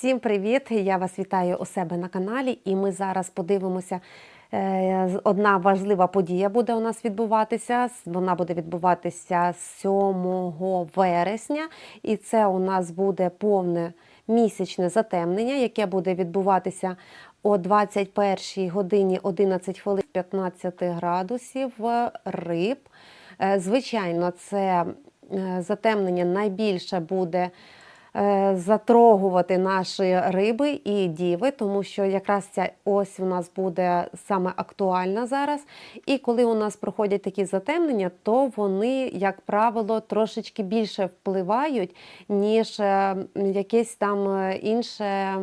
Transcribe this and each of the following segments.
Всім привіт! Я вас вітаю у себе на каналі, і ми зараз подивимося. е, Одна важлива подія буде у нас відбуватися. Вона буде відбуватися 7 вересня, і це у нас буде повне місячне затемнення, яке буде відбуватися о 21 годині 11 хвилин 15 градусів риб. Е, Звичайно, це е, затемнення найбільше буде затрогувати наші риби і діви, тому що якраз ця ось у нас буде саме актуальна зараз. І коли у нас проходять такі затемнення, то вони, як правило, трошечки більше впливають, ніж е, якесь там е, інше,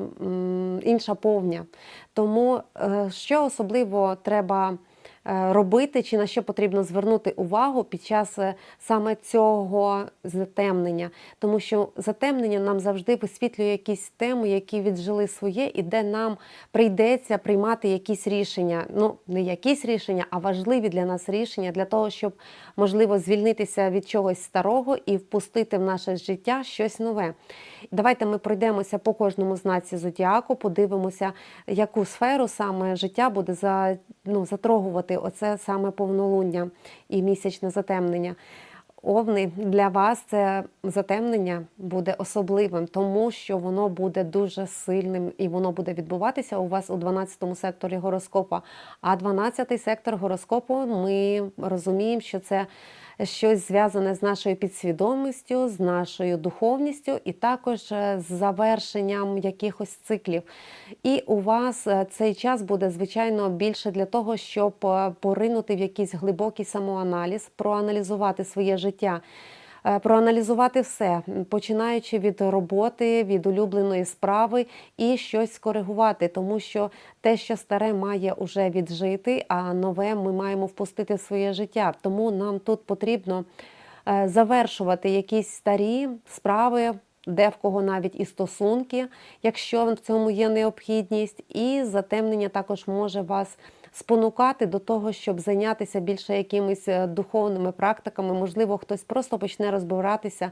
інша повня. Тому е, що особливо треба е, робити, чи на що потрібно звернути увагу під час е, саме цього затемнення, тому що затемнення нам завжди висвітлює якісь теми, які віджили своє, і де нам прийдеться приймати якісь рішення. Ну не якісь рішення, а важливі для нас рішення для того, щоб можливо звільнитися від чогось старого і впустити в наше життя щось нове. Давайте ми пройдемося по кожному знаці зодіаку, подивимося, яку сферу саме життя буде за, ну, затрогувати оце саме повнолуння і місячне затемнення. Овни для вас це затемнення буде особливим, тому що воно буде дуже сильним і воно буде відбуватися у вас у 12-му секторі гороскопа. А 12-й сектор гороскопу ми розуміємо, що це щось зв'язане з нашою підсвідомістю, з нашою духовністю, і також е, з завершенням якихось циклів. І у вас е, цей час буде звичайно більше для того, щоб е, поринути в якийсь глибокий самоаналіз, проаналізувати своє життя. Е, Проаналізувати все, починаючи від роботи, від улюбленої справи і щось скоригувати, тому що те, що старе має уже віджити, а нове ми маємо впустити в своє життя. Тому нам тут потрібно е, завершувати якісь старі справи, де в кого навіть і стосунки, якщо в цьому є необхідність, і затемнення також може вас спонукати до того, щоб зайнятися більше якимись е, духовними практиками. Можливо, хтось просто почне розбиратися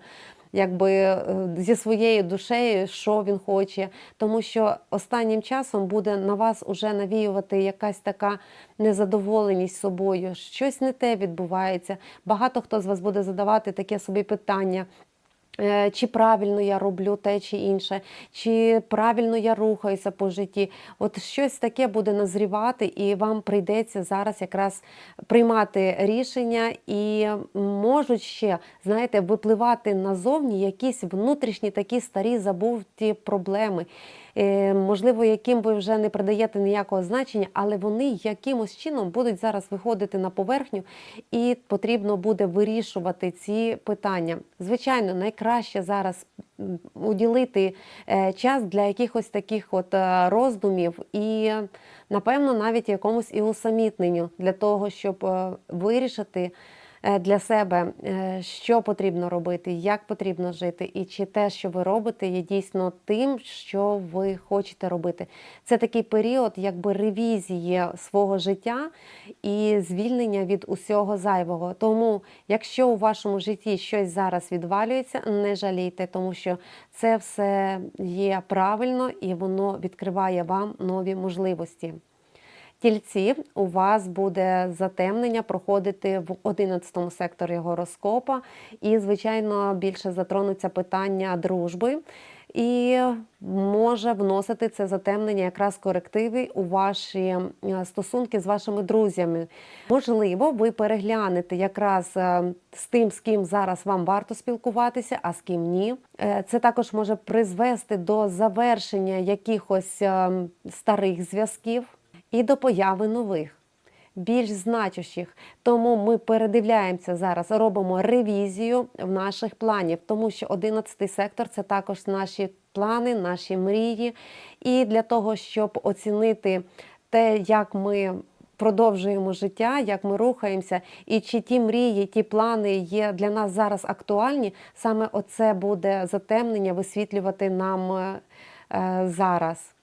якби е, зі своєю душею, що він хоче, тому що останнім часом буде на вас уже навіювати якась така незадоволеність собою, щось не те відбувається. Багато хто з вас буде задавати таке собі питання. Е, Чи правильно я роблю те чи інше, чи правильно я рухаюся по житті? От щось таке буде назрівати, і вам прийдеться зараз якраз приймати рішення, і можуть ще, знаєте, випливати назовні якісь внутрішні такі старі забуті проблеми. Е, Можливо, яким ви вже не придаєте ніякого значення, але вони якимось чином будуть зараз виходити на поверхню, і потрібно буде вирішувати ці питання. Звичайно, найкраще зараз уділити е, час для якихось таких от е, роздумів і, напевно, навіть якомусь і усамітненню для того, щоб вирішити для себе, е, що потрібно робити, як потрібно жити, і чи те, що ви робите, є дійсно тим, що ви хочете робити. Це такий період, якби ревізії свого життя і звільнення від усього зайвого. Тому, якщо у вашому житті щось зараз відвалюється, не жалійте, тому що це все є правильно і воно відкриває вам нові можливості. Тільці, у вас буде затемнення проходити в 11 секторі гороскопа, і, звичайно, більше затронуться питання дружби. І може вносити це затемнення якраз корективи у ваші е, стосунки з вашими друзями. Можливо, ви переглянете якраз е, з тим, з ким зараз вам варто спілкуватися, а з ким ні. Е, Це також може призвести до завершення якихось е, старих зв'язків і до появи нових, більш значущих. Тому ми передивляємося зараз, робимо ревізію в наших планів, тому що 11 сектор це також наші плани, наші мрії. І для того, щоб оцінити те, як ми. Продовжуємо життя, як ми рухаємося, і чи ті мрії, ті плани є для нас зараз актуальні, саме оце буде затемнення висвітлювати нам е, е, зараз.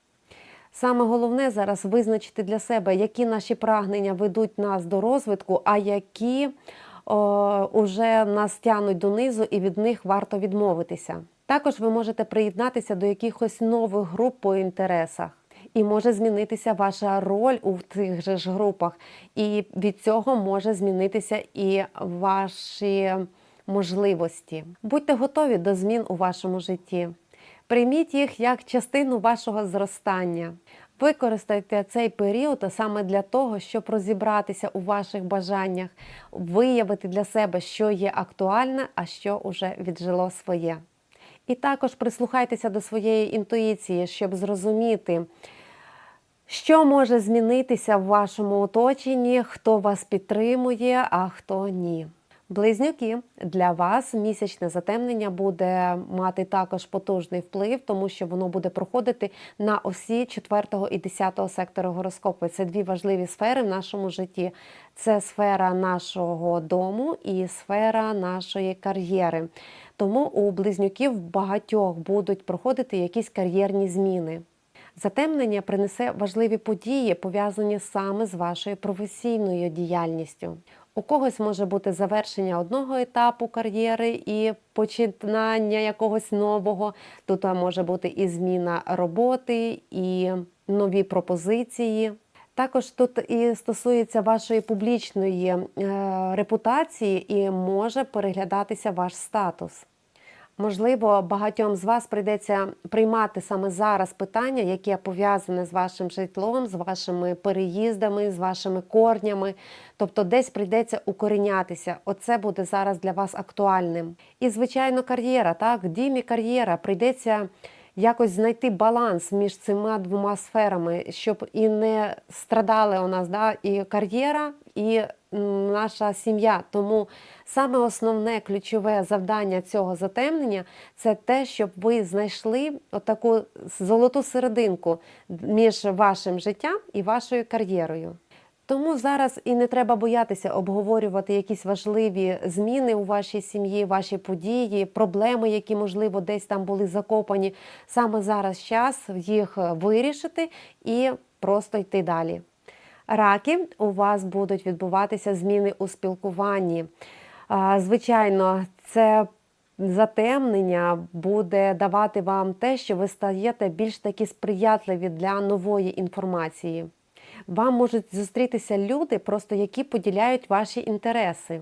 Саме головне зараз визначити для себе, які наші прагнення ведуть нас до розвитку, а які о, уже нас тянуть донизу, і від них варто відмовитися. Також ви можете приєднатися до якихось нових груп по інтересах. І може змінитися ваша роль у цих же ж групах, і від цього може змінитися і ваші можливості. Будьте готові до змін у вашому житті. Прийміть їх як частину вашого зростання. Використайте цей період саме для того, щоб розібратися у ваших бажаннях, виявити для себе, що є актуальне, а що вже віджило своє. І також прислухайтеся до своєї інтуїції, щоб зрозуміти, що може змінитися в вашому оточенні, хто вас підтримує, а хто ні. Близнюки, для вас місячне затемнення буде мати також потужний вплив, тому що воно буде проходити на осі 4 і 10 сектору гороскопу. Це дві важливі сфери в нашому житті. Це сфера нашого дому і сфера нашої кар'єри. Тому у близнюків багатьох будуть проходити якісь кар'єрні зміни. Затемнення принесе важливі події, пов'язані саме з вашою професійною діяльністю. У когось може бути завершення одного етапу кар'єри і починання якогось нового. Тут може бути і зміна роботи, і нові пропозиції. Також тут і стосується вашої публічної е, репутації, і може переглядатися ваш статус. Можливо, багатьом з вас прийдеться приймати саме зараз питання, яке пов'язане з вашим житлом, з вашими переїздами, з вашими корнями. Тобто, десь прийдеться укорінятися. Оце буде зараз для вас актуальним. І, звичайно, кар'єра, так, дім і кар'єра прийдеться. Якось знайти баланс між цими двома сферами, щоб і не страдали у нас да, і кар'єра, і наша сім'я. Тому саме основне ключове завдання цього затемнення це те, щоб ви знайшли отаку золоту серединку між вашим життям і вашою кар'єрою. Тому зараз і не треба боятися обговорювати якісь важливі зміни у вашій сім'ї, ваші події, проблеми, які, можливо, десь там були закопані. Саме зараз час їх вирішити і просто йти далі. Раки, у вас будуть відбуватися зміни у спілкуванні. Звичайно, це затемнення буде давати вам те, що ви стаєте більш такі сприятливі для нової інформації. Вам можуть зустрітися люди, просто які поділяють ваші інтереси.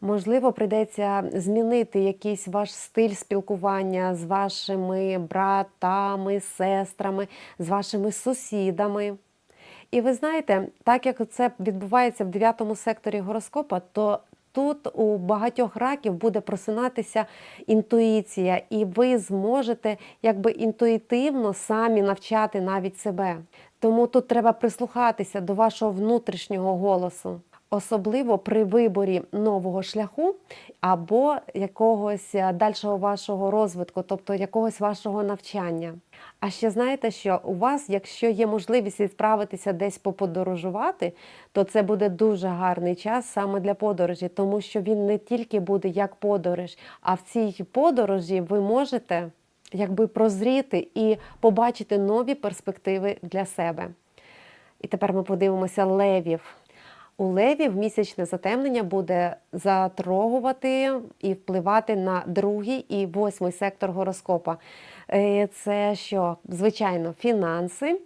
Можливо, прийдеться змінити якийсь ваш стиль спілкування з вашими братами, сестрами, з вашими сусідами. І ви знаєте, так як це відбувається в дев'ятому секторі гороскопа, то тут у багатьох раків буде просинатися інтуїція, і ви зможете якби інтуїтивно самі навчати навіть себе. Тому тут треба прислухатися до вашого внутрішнього голосу. Особливо при виборі нового шляху або якогось дальшого вашого розвитку, тобто якогось вашого навчання. А ще знаєте, що у вас, якщо є можливість відправитися десь поподорожувати, то це буде дуже гарний час саме для подорожі, тому що він не тільки буде як подорож, а в цій подорожі ви можете якби прозріти і побачити нові перспективи для себе. І тепер ми подивимося левів. У левів місячне затемнення буде затрогувати і впливати на другий і восьмий сектор гороскопа. Е, це що, звичайно, фінанси,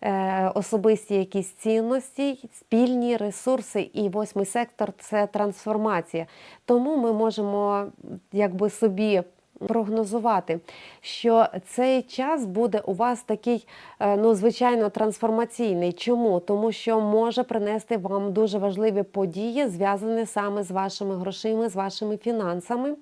е, особисті якісь цінності, спільні ресурси, і восьмий сектор це трансформація. Тому ми можемо якби собі прогнозувати, що цей час буде у вас такий, е, ну, звичайно, трансформаційний. Чому? Тому що може принести вам дуже важливі події, зв'язані саме з вашими грошима, з вашими фінансами.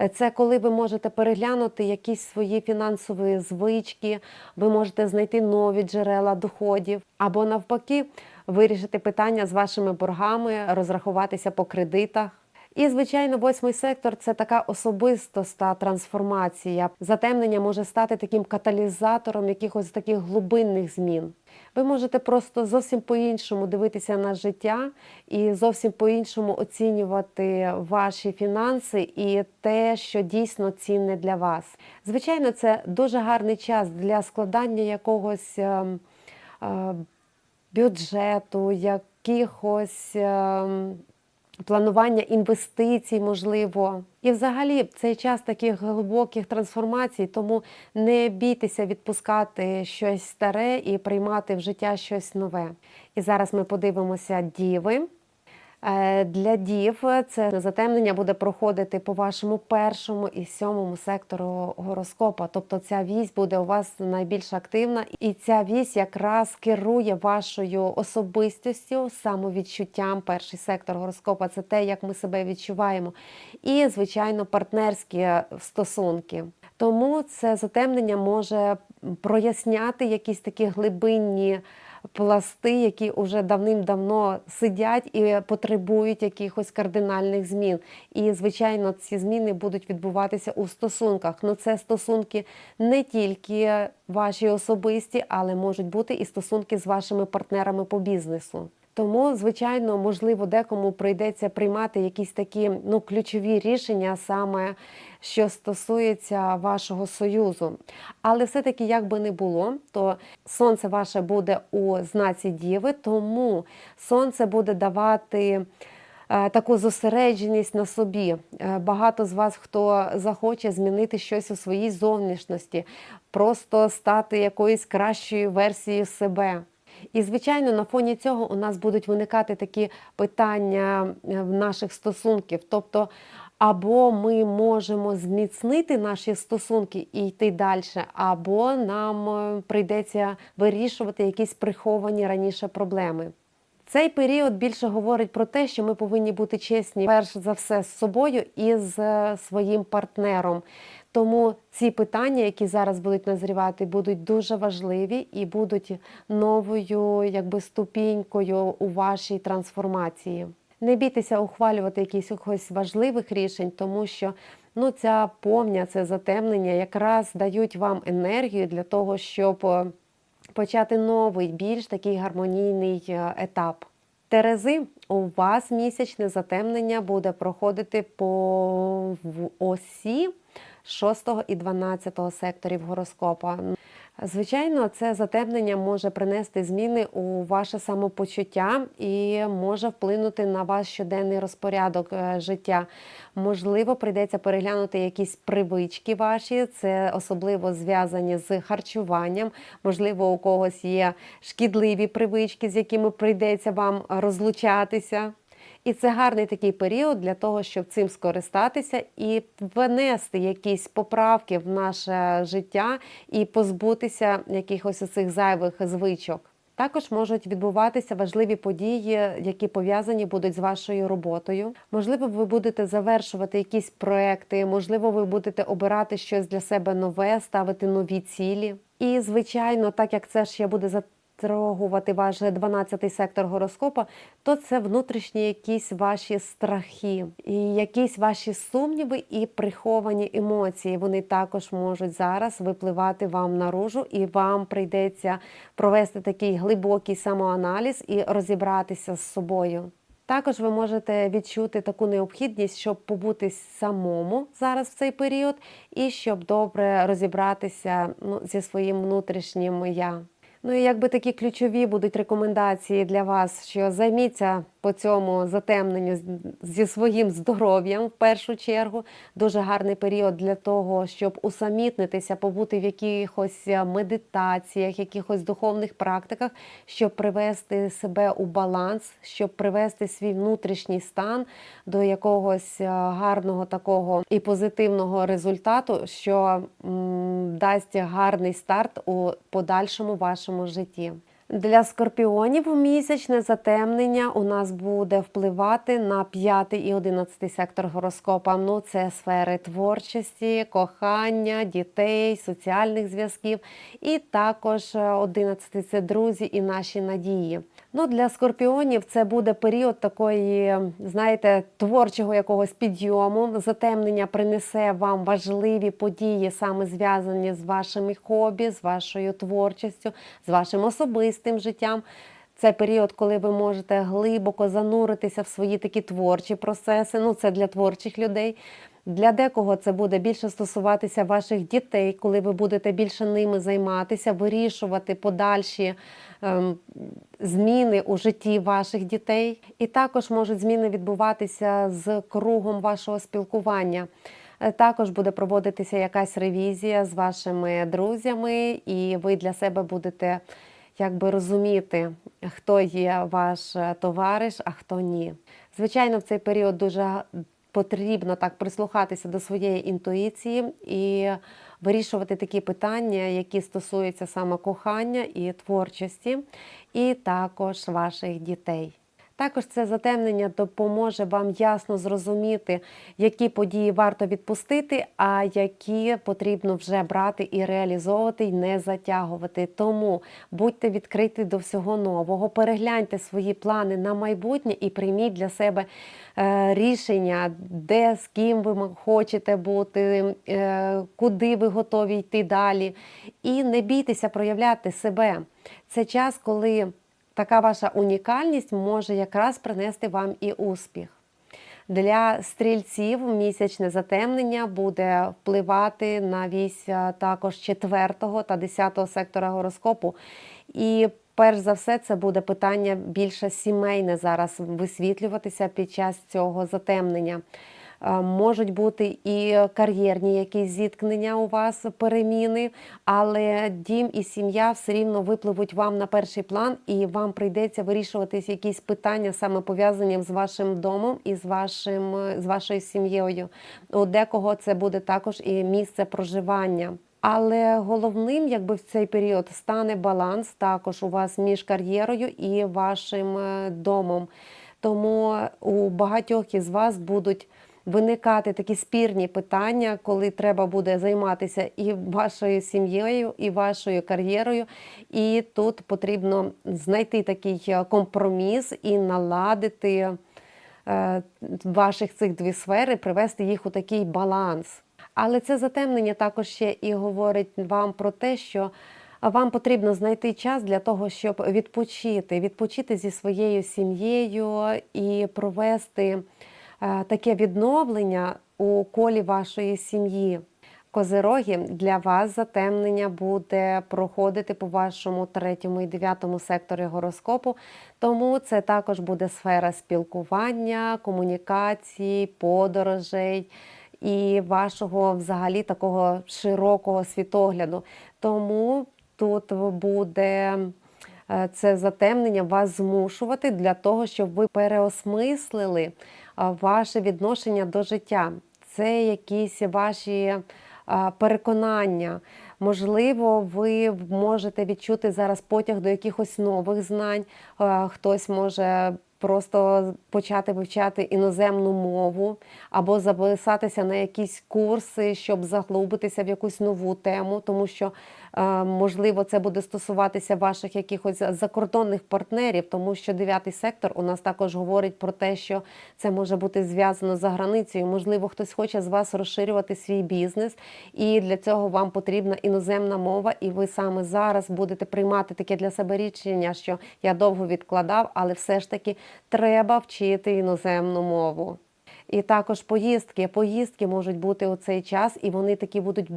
Е, це коли ви можете переглянути якісь свої фінансові звички, ви можете знайти нові джерела доходів, або навпаки, вирішити питання з вашими боргами, розрахуватися по кредитах. І, звичайно, восьмий сектор це така особистоста трансформація. Затемнення може стати таким каталізатором якихось таких глибинних змін. Ви можете просто зовсім по-іншому дивитися на життя і зовсім по-іншому оцінювати ваші фінанси і те, що дійсно цінне для вас. Звичайно, це дуже гарний час для складання якогось е, е, бюджету, якихось. Е, планування інвестицій, можливо. І взагалі цей час таких глибоких трансформацій, тому не бійтеся відпускати щось старе і приймати в життя щось нове. І зараз ми подивимося діви. Е, Для дів це затемнення буде проходити по вашому першому і сьомому сектору гороскопа. Тобто ця вісь буде у вас найбільш активна, і ця вісь якраз керує вашою особистістю, самовідчуттям. Перший сектор гороскопа це те, як ми себе відчуваємо, і звичайно партнерські стосунки. Тому це затемнення може проясняти якісь такі глибинні пласти, які вже давним-давно сидять і потребують якихось кардинальних змін. І, звичайно, ці зміни будуть відбуватися у стосунках. Ну, це стосунки не тільки ваші особисті, але можуть бути і стосунки з вашими партнерами по бізнесу. Тому, звичайно, можливо, декому прийдеться приймати якісь такі ну, ключові рішення, саме що стосується вашого союзу. Але все-таки, як би не було, то сонце ваше буде у знаці Діви, тому сонце буде давати. е, Таку зосередженість на собі. Е, Багато з вас, хто захоче змінити щось у своїй зовнішності, просто стати якоюсь кращою версією себе. І, звичайно, на фоні цього у нас будуть виникати такі питання е, в наших стосунків. Тобто, або ми можемо зміцнити наші стосунки і йти далі, або нам е, прийдеться вирішувати якісь приховані раніше проблеми. Цей період більше говорить про те, що ми повинні бути чесні перш за все з собою і з е, своїм партнером. Тому ці питання, які зараз будуть назрівати, будуть дуже важливі і будуть новою якби ступінькою у вашій трансформації. Не бійтеся ухвалювати якихось важливих рішень, тому що ну, ця повня, це затемнення якраз дають вам енергію для того, щоб е, почати новий, більш такий гармонійний е, етап. Терези, у вас місячне затемнення буде проходити по осі 6 і 12 секторів гороскопа. Звичайно, це затемнення може принести зміни у ваше самопочуття і може вплинути на ваш щоденний розпорядок е, життя. Можливо, прийдеться переглянути якісь привички ваші, це особливо зв'язані з харчуванням. Можливо, у когось є шкідливі привички, з якими прийдеться вам розлучатися. І це гарний такий період для того, щоб цим скористатися і внести якісь поправки в наше життя і позбутися якихось цих зайвих звичок. Також можуть відбуватися важливі події, які пов'язані будуть з вашою роботою. Можливо, ви будете завершувати якісь проекти, можливо, ви будете обирати щось для себе нове, ставити нові цілі. І, звичайно, так як це ще буде за затрагувати ваш 12-й сектор гороскопа, то це внутрішні якісь ваші страхи, і якісь ваші сумніви і приховані емоції. Вони також можуть зараз випливати вам наружу, і вам прийдеться провести такий глибокий самоаналіз і розібратися з собою. Також ви можете відчути таку необхідність, щоб побути самому зараз в цей період, і щоб добре розібратися ну, зі своїм внутрішнім я. Ну і якби такі ключові будуть рекомендації для вас, що займіться по цьому затемненню зі своїм здоров'ям в першу чергу. Дуже гарний період для того, щоб усамітнитися, побути в якихось медитаціях, якихось духовних практиках, щоб привести себе у баланс, щоб привести свій внутрішній стан до якогось гарного такого і позитивного результату, що м, дасть гарний старт у подальшому вашому житті. Для скорпіонів місячне затемнення у нас буде впливати на 5 і 11 сектор гороскопа. Ну, це сфери творчості, кохання, дітей, соціальних зв'язків. І також 11 це друзі і наші надії. Ну, Для скорпіонів це буде період такої, знаєте, творчого якогось підйому. Затемнення принесе вам важливі події, саме зв'язані з вашими хобі, з вашою творчістю, з вашим особистим життям. Це період, коли ви можете глибоко зануритися в свої такі творчі процеси. Ну, це для творчих людей. Для декого це буде більше стосуватися ваших дітей, коли ви будете більше ними займатися, вирішувати подальші ем, зміни у житті ваших дітей. І також можуть зміни відбуватися з кругом вашого спілкування. Е, Також буде проводитися якась ревізія з вашими друзями, і ви для себе будете якби розуміти, хто є ваш е, товариш, а хто ні. Звичайно, в цей період дуже потрібно так прислухатися до своєї інтуїції і вирішувати такі питання, які стосуються саме кохання і творчості, і також ваших дітей. Також це затемнення допоможе вам ясно зрозуміти, які події варто відпустити, а які потрібно вже брати і реалізовувати, і не затягувати. Тому будьте відкриті до всього нового, перегляньте свої плани на майбутнє і прийміть для себе е, рішення, де з ким ви хочете бути, е, куди ви готові йти далі. І не бійтеся проявляти себе. Це час, коли така ваша унікальність може якраз принести вам і успіх. Для стрільців місячне затемнення буде впливати на вісь також 4 та 10 сектора гороскопу. І перш за все, це буде питання більше сімейне зараз висвітлюватися під час цього затемнення. Е, Можуть бути і кар'єрні якісь зіткнення у вас, переміни, але дім і сім'я все рівно випливуть вам на перший план, і вам прийдеться вирішувати якісь питання, саме пов'язані з вашим домом і з вашим з вашою сім'єю. У декого це буде також і місце проживання. Але головним, якби в цей період, стане баланс також у вас між кар'єрою і вашим е, домом. Тому у багатьох із вас будуть виникати такі спірні питання, коли треба буде займатися і вашою сім'єю, і вашою кар'єрою. І тут потрібно знайти такий е, компроміс і наладити е, ваших цих дві сфери, привести їх у такий баланс. Але це затемнення також ще і говорить вам про те, що вам потрібно знайти час для того, щоб відпочити, відпочити зі своєю сім'єю і провести таке відновлення у колі вашої сім'ї. Козироги, для вас затемнення буде проходити по вашому третьому і дев'ятому секторі гороскопу, тому це також буде сфера спілкування, комунікації, подорожей і вашого взагалі такого широкого світогляду. Тому тут буде е, це затемнення вас змушувати для того, щоб ви переосмислили е, ваше відношення до життя. Це якісь ваші переконання. Можливо, ви можете відчути зараз потяг до якихось нових знань. Хтось може просто почати вивчати іноземну мову або записатися на якісь курси, щоб заглубитися в якусь нову тему, тому що можливо це буде стосуватися ваших якихось закордонних партнерів, тому що дев'ятий сектор у нас також говорить про те, що це може бути зв'язано за границею. Можливо, хтось хоче з вас розширювати свій бізнес, і для цього вам потрібна іноземна мова, і ви саме зараз будете приймати таке для себе рішення, що я довго відкладав, але все ж таки треба вчити іноземну мову. І також поїздки. Поїздки можуть бути у цей час, і вони такі будуть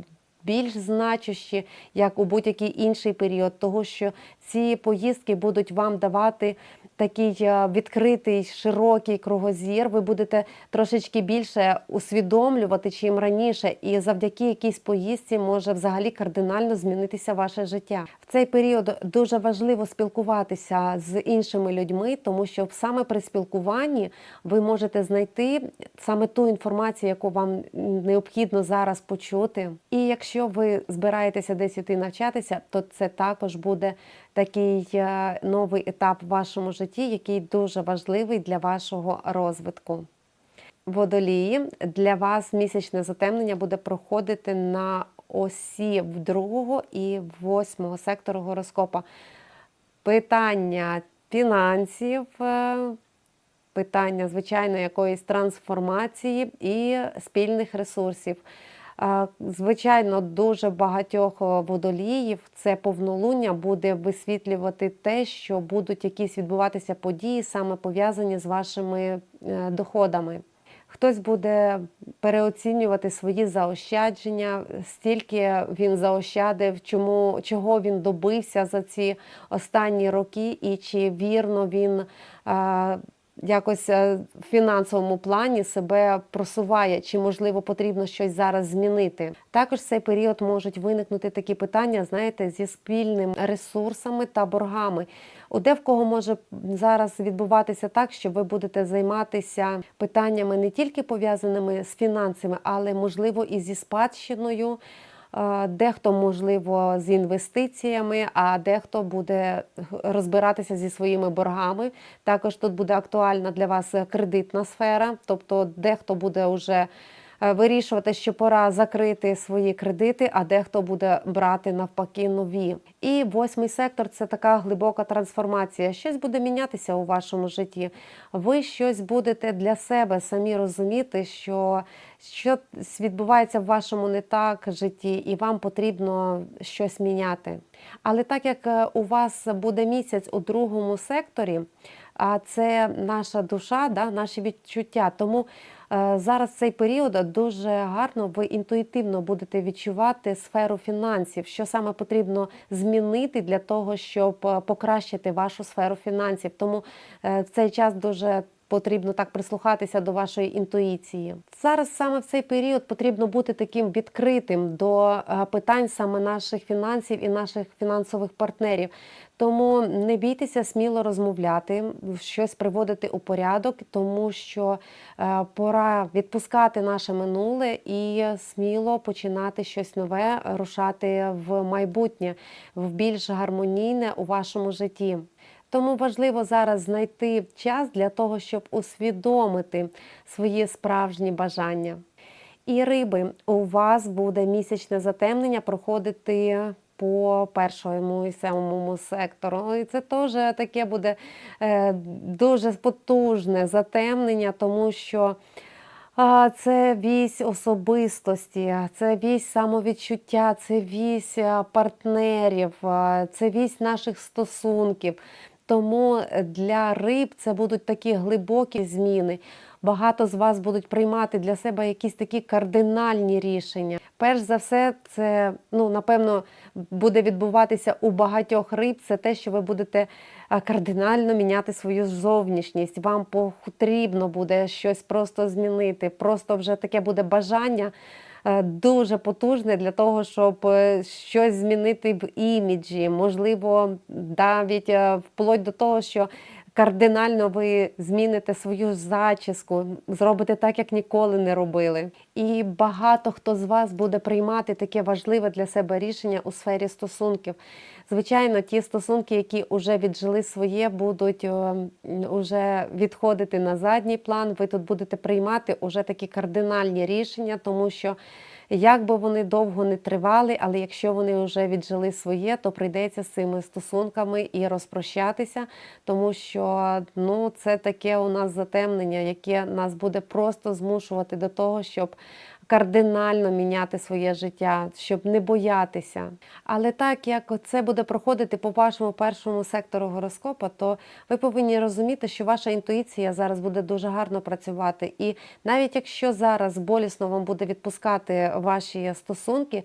більш значущі, як у будь-який інший період, того що ці поїздки будуть вам давати такий е, відкритий, широкий кругозір. Ви будете трошечки більше усвідомлювати, чим раніше, і завдяки якійсь поїздці може взагалі кардинально змінитися ваше життя. В цей період дуже важливо спілкуватися з іншими людьми, тому що саме при спілкуванні ви можете знайти саме ту інформацію, яку вам необхідно зараз почути. І якщо ви збираєтеся десь іти навчатися, то це також буде такий е, новий етап в вашому житті, який дуже важливий для вашого розвитку. Водолії для вас місячне затемнення буде проходити на осі в другого і восьмого сектору гороскопа. Питання фінансів, е, питання, звичайно, якоїсь трансформації і спільних ресурсів. Звичайно, дуже багатьох е, водоліїв це повнолуння буде висвітлювати те, що будуть якісь відбуватися події, саме пов'язані з вашими е, доходами. Хтось буде переоцінювати свої заощадження, стільки він заощадив, чому, чого він добився за ці останні роки, і чи вірно він якось е, в фінансовому плані себе просуває, чи можливо потрібно щось зараз змінити. Також в цей період можуть виникнути такі питання, знаєте, зі спільними ресурсами та боргами. У де в кого може зараз відбуватися так, що ви будете займатися питаннями не тільки пов'язаними з фінансами, але можливо і зі спадщиною. Е, Дехто, можливо, з інвестиціями, а дехто буде розбиратися зі своїми боргами. Також тут буде актуальна для вас кредитна сфера, тобто дехто буде вже вирішувати, що пора закрити свої кредити, а дехто буде брати навпаки нові. І восьмий сектор це така глибока трансформація. Щось буде мінятися у вашому житті. Ви щось будете для себе самі розуміти, що щось відбувається в вашому не так житті, і вам потрібно щось міняти. Але так як е, у вас буде місяць у другому секторі, а це наша душа, да, наші відчуття. Тому е, зараз цей період дуже гарно ви інтуїтивно будете відчувати сферу фінансів, що саме потрібно змінити для того, щоб е, покращити вашу сферу фінансів. Тому е, в цей час дуже Потрібно так прислухатися до вашої інтуїції. Зараз саме в цей період потрібно бути таким відкритим до е, питань саме наших фінансів і наших фінансових партнерів. Тому не бійтеся сміло розмовляти, щось приводити у порядок, тому що е, пора відпускати наше минуле і сміло починати щось нове, рушати в майбутнє, в більш гармонійне у вашому житті. Тому важливо зараз знайти час для того, щоб усвідомити свої справжні бажання. І риби, у вас буде місячне затемнення проходити по першому і сьомому сектору. І це теж таке буде е, дуже потужне затемнення, тому що. Це вісь особистості, це вісь самовідчуття, це вісь партнерів, це вісь наших стосунків. Тому для риб це будуть такі глибокі зміни. Багато з вас будуть приймати для себе якісь такі кардинальні рішення. Перш за все, це ну напевно буде відбуватися у багатьох риб. Це те, що ви будете кардинально міняти свою зовнішність. Вам потрібно буде щось просто змінити. Просто вже таке буде бажання. Е, дуже потужне для того, щоб е, щось змінити в іміджі, можливо, навіть е, вплоть до того, що кардинально ви зміните свою зачіску, зробите так, як ніколи не робили. І багато хто з вас буде приймати таке важливе для себе рішення у сфері стосунків. Звичайно, ті стосунки, які вже віджили своє, будуть вже відходити на задній план. Ви тут будете приймати уже такі кардинальні рішення, тому що. Як би вони довго не тривали, але якщо вони вже віджили своє, то прийдеться з цими стосунками і розпрощатися, тому що ну, це таке у нас затемнення, яке нас буде просто змушувати до того, щоб кардинально міняти своє життя, щоб не боятися. Але так як це буде проходити по вашому першому сектору гороскопа, то ви повинні розуміти, що ваша інтуїція зараз буде дуже гарно працювати. І навіть якщо зараз болісно вам буде відпускати ваші стосунки,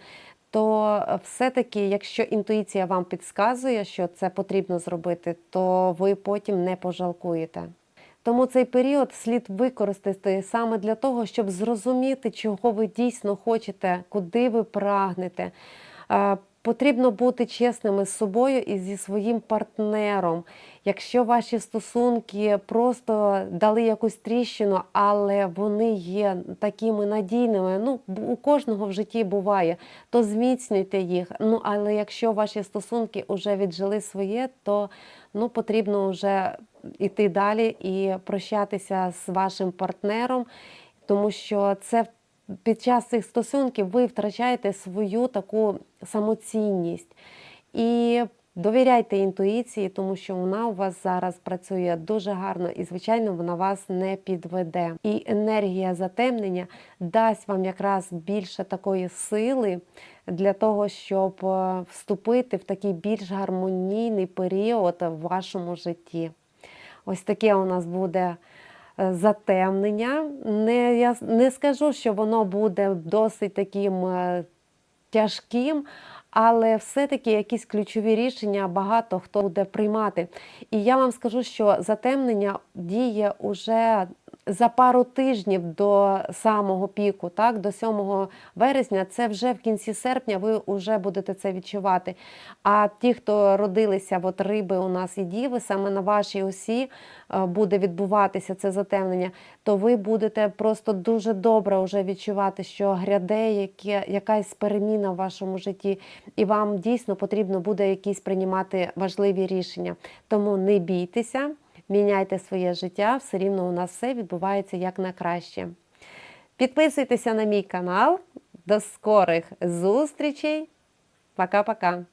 то все-таки, якщо інтуїція вам підказує, що це потрібно зробити, то ви потім не пожалкуєте. Тому цей період слід використати саме для того, щоб зрозуміти, чого ви дійсно хочете, куди ви прагнете. Потрібно бути чесними з собою і зі своїм партнером. Якщо ваші стосунки просто дали якусь тріщину, але вони є такими надійними, ну у кожного в житті буває, то зміцнюйте їх. Ну але якщо ваші стосунки вже віджили своє, то ну потрібно вже йти далі і прощатися з вашим партнером, тому що це під час цих стосунків ви втрачаєте свою таку самоцінність. І довіряйте інтуїції, тому що вона у вас зараз працює дуже гарно і, звичайно, вона вас не підведе. І енергія затемнення дасть вам якраз більше такої сили для того, щоб е, вступити в такий більш гармонійний період в вашому житті. Ось таке у нас буде затемнення. Не, я не скажу, що воно буде досить таким е, тяжким, але все-таки якісь ключові рішення багато хто буде приймати. І я вам скажу, що затемнення діє уже за пару тижнів до самого піку, так, до 7 вересня, це вже в кінці серпня ви вже будете це відчувати. А ті, хто родилися, от риби у нас і діви, саме на вашій осі е, буде відбуватися це затемнення, то ви будете просто дуже добре вже відчувати, що гряде яке, якась переміна в вашому житті, і вам дійсно потрібно буде якісь приймати важливі рішення. Тому не бійтеся, міняйте своє життя, все рівно у нас все відбувається як на краще. Підписуйтеся на мій канал. До скорих зустрічей. Пока-пока.